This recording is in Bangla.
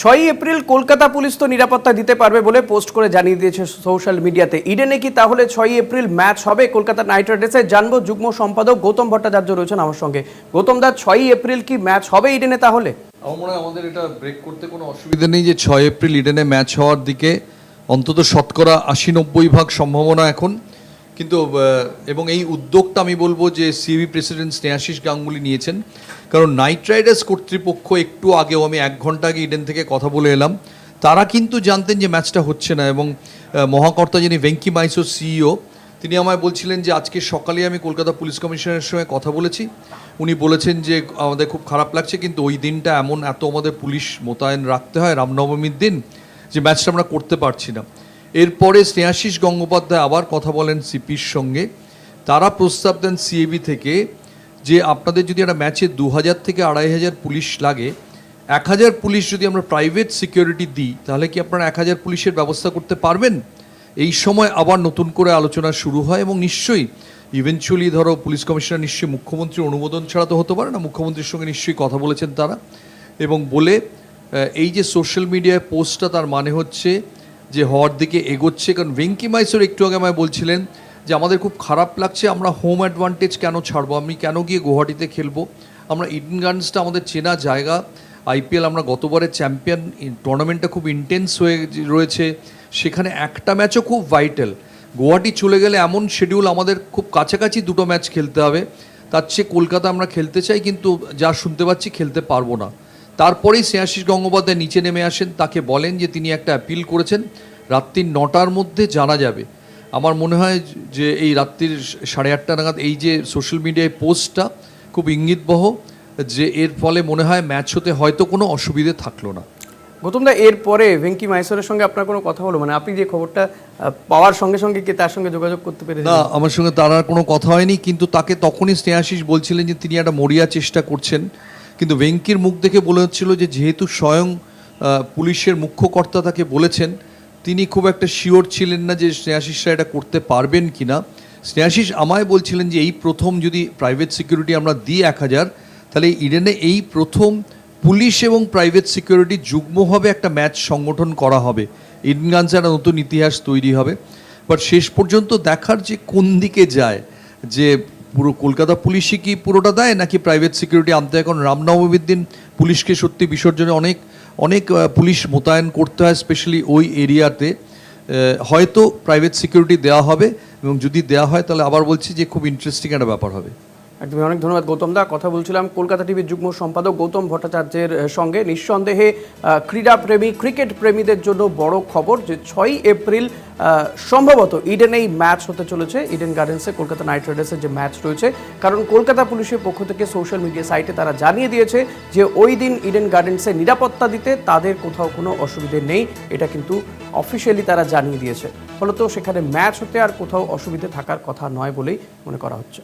ছয়ই এপ্রিল কলকাতা পুলিশ তো নিরাপত্তা দিতে পারবে বলে পোস্ট করে জানিয়ে দিয়েছে সোশ্যাল মিডিয়াতে। ইডেনে কি তাহলে ছয়ই এপ্রিল ম্যাচ হবে? কলকাতা নাইট রাইডার্সে জানব যুগ্ম সম্পাদক গৌতম ভট্টাচার্য রয়েছেন আমার সঙ্গে। গৌতম দা, ছয়ই এপ্রিল কি ম্যাচ হবে ইডেনে তাহলে? আমার মনে হয় আমাদের এটা ব্রেক করতে কোনো অসুবিধা নেই যে ছয় এপ্রিল ইডেনে ম্যাচ হওয়ার দিকে অন্তত শতকরা আশি নব্বই ভাগ সম্ভাবনা এখন। কিন্তু এবং এই উদ্যোগটা আমি বলব যে সিবি প্রেসিডেন্ট স্নেহাশিস গাঙ্গুলি নিয়েছেন। কারণ নাইট রাইডার্স কর্তৃপক্ষ একটু আগেও আমি এক ঘণ্টা আগে ইডেন থেকে কথা বলে এলাম। তারা কিন্তু জানতেন যে ম্যাচটা হচ্ছে না এবং মহাকর্তা যিনি ভেঙ্কি মাইসো সিইও তিনি আমায় বলছিলেন যে আজকে সকালে আমি কলকাতা পুলিশ কমিশনারের সঙ্গে কথা বলেছি। উনি বলেছেন যে আমাদের খুব খারাপ লাগছে, কিন্তু ওই দিনটা এমন এত আমাদের পুলিশ মোতায়েন রাখতে হয় রামনবমীর দিন যে ম্যাচটা আমরা করতে পারছি না। এরপরে স্নেহাশিস গঙ্গোপাধ্যায় আবার কথা বলেন সিপির সঙ্গে। তারা প্রস্তাব দেন সিএবি থেকে যে আপনাদের যদি একটা ম্যাচে দু হাজার থেকে আড়াই হাজার পুলিশ লাগে, এক হাজার পুলিশ যদি আমরা প্রাইভেট সিকিউরিটি দিই, তাহলে কি আপনারা এক হাজার পুলিশের ব্যবস্থা করতে পারবেন? এই সময় আবার নতুন করে আলোচনা শুরু হয় এবং নিশ্চয়ই ইভেনচুয়ালি ধরো পুলিশ কমিশনার নিশ্চয়ই মুখ্যমন্ত্রীর অনুমোদন ছাড়া তো হতে পারে না, মুখ্যমন্ত্রীর সঙ্গে নিশ্চয়ই কথা বলেছেন তারা। এবং বলে এই যে সোশ্যাল মিডিয়ায় পোস্টটা তার মানে হচ্ছে যে হওয়ার দিকে এগোচ্ছে। কারণ ভেঙ্কি মাইসোর একটু আগে আমায় বলছিলেন যে, আমাদের খুব খারাপ লাগছে, আমরা হোম অ্যাডভান্টেজ কেন ছাড়বো? আমি কেন গিয়ে গুয়াহাটিতে খেলব? আমরা ইডেন গার্ডেন্সটা আমাদের চেনা জায়গা। আইপিএল আমরা গতবারের চ্যাম্পিয়ন টুর্নামেন্টটা খুব ইন্টেন্স হয়ে রয়েছে। সেখানে একটা ম্যাচও খুব ভাইটাল গুয়াহাটি চলে গেলে এমন শিডিউল আমাদের খুব কাছাকাছি দুটো ম্যাচ খেলতে হবে। তার চেয়ে কলকাতা আমরা খেলতে চাই, কিন্তু যা শুনতে পাচ্ছি খেলতে পারব না। তারপরেই শ্রেয়াশিস গঙ্গোপাধ্যায় নিচে নেমে আসেন তাকে বলেন যে তিনি একটা অ্যাপিল করেছেন রাত্রির নটার মধ্যে জানা যাবে। আমার মনে হয় যে এই রাত্রির সাড়ে আটটা নাগাদ এই যে সোশ্যাল মিডিয়ায় পোস্টটা খুব ইঙ্গিতবহ যে এর ফলে মনে হয় ম্যাচ হতে হয়তো কোনো অসুবিধে থাকল না। গৌতম দা এরপরে ভেঙ্কি মাইসোরের সঙ্গে আপনার কোনো কথা হলো? মানে আপনি যে খবরটা পাওয়ার সঙ্গে সঙ্গে কি তার সঙ্গে যোগাযোগ করতে পেরেছেন? না আমার সঙ্গে তার আর কোনো কথা হয়নি কিন্তু তাকে তখনই স্নেহাশিস বলছিলেন যে তিনি একটা মরিয়া চেষ্টা করছেন। কিন্তু ভেঙ্কির মুখ দেখে বলে হচ্ছিল যে যেহেতু স্বয়ং পুলিশের মুখ্য কর্তা তাকে বলেছেন, তিনি খুব একটা শিওর ছিলেন না যে স্নেহাশিসরা এটা করতে পারবেন কি না স্নেহাশিস আমায় বলছিলেন যে এই প্রথম যদি প্রাইভেট সিকিউরিটি আমরা দিই এক হাজার, তাহলে ইডেনে এই প্রথম পুলিশ এবং প্রাইভেট সিকিউরিটি যুগ্মভাবে একটা ম্যাচ সংগঠন করা হবে। ইডেন গানসে একটা নতুন ইতিহাস তৈরি হবে। বাট শেষ পর্যন্ত দেখার যে কোন দিকে যায়, যে পুরো কলকাতা পুলিশই কি পুরোটা দেয়, নাকি প্রাইভেট সিকিউরিটি আনতে? এখন রামনবমীর দিন পুলিশকে সত্যি বিসর্জনে অনেক অনেক পুলিশ মোতায়েন করতে হয় স্পেশালি ওই এরিয়াতে হয়তো প্রাইভেট সিকিউরিটি দেওয়া হবে, এবং যদি দেওয়া হয়, তাহলে আবার বলছি যে খুব ইন্টারেস্টিং একটা ব্যাপার হবে একদমই। অনেক ধন্যবাদ, গৌতম দা। কথা বলছিলাম কলকাতা টিভির যুগ্ম সম্পাদক গৌতম ভট্টাচার্যের সঙ্গে। নিঃসন্দেহে ক্রীড়াপ্রেমী, ক্রিকেট প্রেমীদের জন্য বড় খবর যে ছয়ই এপ্রিল সম্ভবত ইডেনেই ম্যাচ হতে চলেছে। ইডেন গার্ডেন্সে, কলকাতা নাইট রাইডার্সের যে ম্যাচ রয়েছে। কারণ কলকাতা পুলিশের পক্ষ থেকে সোশ্যাল মিডিয়া সাইটে তারা জানিয়ে দিয়েছে যে ওই দিন ইডেন গার্ডেন্সে নিরাপত্তা দিতে তাদের কোথাও কোনো অসুবিধে নেই। এটা কিন্তু অফিসিয়ালি তারা জানিয়ে দিয়েছে। ফলত সেখানে ম্যাচ হতে আর কোথাও অসুবিধে থাকার কথা নয় বলেই মনে করা হচ্ছে।